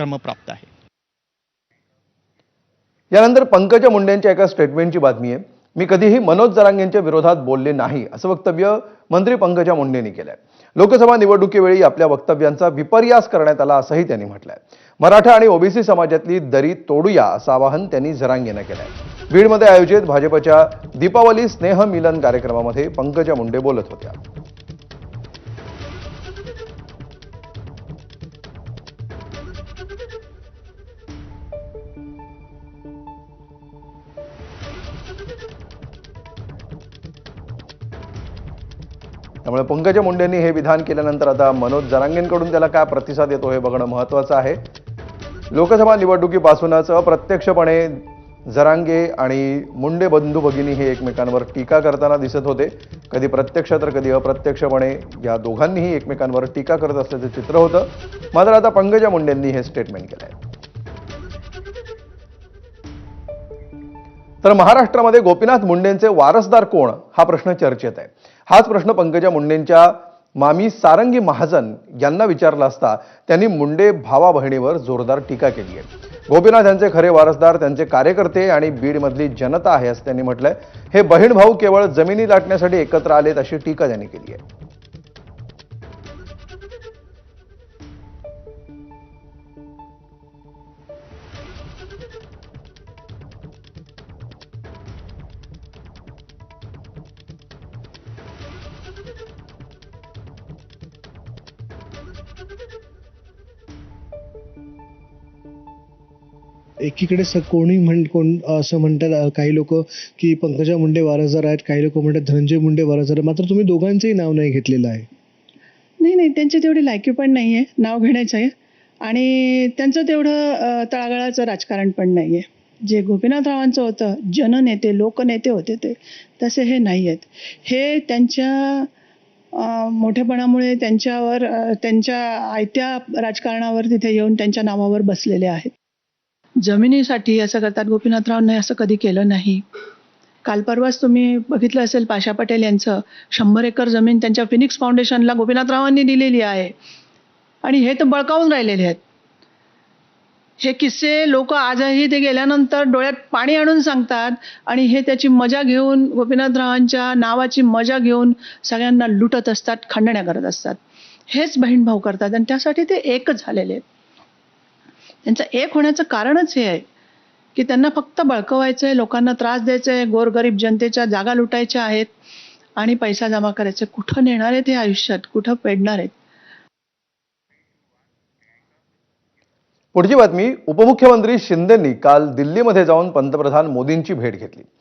क्रमप्राप्त आहे. यानंतर पंकजा मुंडेंच्या एका स्टेटमेंटची बातमी आहे. मी कधीही मनोज जरांग यांच्या विरोधात बोलले नाही असं वक्तव्य मंत्री पंकजा मुंडेंनी केलंय. लोकसभा निवडणुकीवेळी आपल्या वक्तव्यांचा विपर्यास करण्यात आला असंही त्यांनी म्हटलंय. मराठा आणि ओबीसी समाजातली दरी तोडूया असं आवाहन त्यांनी जरांग यांना केलंय. बीडमध्ये आयोजित भाजपच्या दीपावली स्नेह मिलन कार्यक्रमामध्ये पंकजा मुंडे बोलत होत्या. त्यामुळे पंकजा मुंडेंनी हे विधान केल्यानंतर आता मनोज जरांगेंकडून त्याला काय प्रतिसाद येतो हे बघणं महत्त्वाचं आहे. लोकसभा निवडणुकीपासूनच अप्रत्यक्षपणे जरांगे आणि मुंडे बंधू भगिनी हे एकमेकांवर टीका करताना दिसत होते. कधी प्रत्यक्ष तर कधी अप्रत्यक्षपणे या दोघांनीही एकमेकांवर टीका करत असल्याचं चित्र होतं. मात्र आता पंकजा मुंडेंनी हे स्टेटमेंट केलं आहे तर महाराष्ट्रामध्ये गोपीनाथ मुंडेंचे वारसदार कोण? हा प्रश्न चर्चेत आहे. हाच प्रश्न पंकजा मुंडेंच्या मामी सारंगी महाजन यांना विचारला असता त्यांनी मुंडे भावा बहिणीवर जोरदार टीका केली आहे. गोपीनाथ यांचे खरे वारसदार त्यांचे कार्यकर्ते आणि बीडमधली जनता आहे असं त्यांनी म्हटलंय. हे बहीण भाऊ केवळ जमिनी लाटण्यासाठी एकत्र आलेत अशी टीका त्यांनी केली आहे. एकीकडे स कोणी म्हण कोण असं म्हणतात काही लोक की पंकजा मुंडे वारसदार आहेत काही लोक म्हणतात धनंजय मुंडे वारसदार आहेत. मात्र तुम्ही दोघांचंही नाव नाही घेतलेलं आहे. नाही नाही त्यांची तेवढी लायकी पण नाही आहे नाव घेण्याचं आहे. आणि त्यांचं तेवढं अ, तळागाळाचं राजकारण पण नाही आहे. जे गोपीनाथरावांचं होतं जननेते लोकनेते होते ते तसे हे नाही आहेत. हे त्यांच्या अ, मोठेपणामुळे त्यांच्यावर त्यांच्या आयत्या राजकारणावर तिथे येऊन त्यांच्या नावावर बसलेले आहेत. जमिनीसाठी असं करतात गोपीनाथरावांनी असं कधी केलं नाही. काल परवाच तुम्ही बघितलं असेल पाशा पटेल यांचं शंभर एकर जमीन त्यांच्या फिनिक्स फाउंडेशनला गोपीनाथरावांनी दिलेली आहे. आणि हे तर बळकावून राहिलेले आहेत. हे किस्से लोक आजही ते गेल्यानंतर डोळ्यात पाणी आणून सांगतात आणि हे त्याची मजा घेऊन गोपीनाथरावांच्या नावाची मजा घेऊन सगळ्यांना लुटत असतात खंडण्या करत असतात. हेच बहीण भाऊ करतात आणि त्यासाठी ते एकच झालेले आहेत. त्यांचं एक होण्याचं कारणच हे आहे की त्यांना फक्त बळकवायचं आहे लोकांना त्रास द्यायचा आहे गोरगरीब जनतेच्या जागा लुटायच्या आहेत आणि पैसा जमा करायचा. कुठं नेणार आहेत हे आयुष्यात? कुठं पेडणार आहेत? पुढची बातमी उपमुख्यमंत्री शिंदेंनी काल दिल्लीमध्ये जाऊन पंतप्रधान मोदींची भेट घेतली.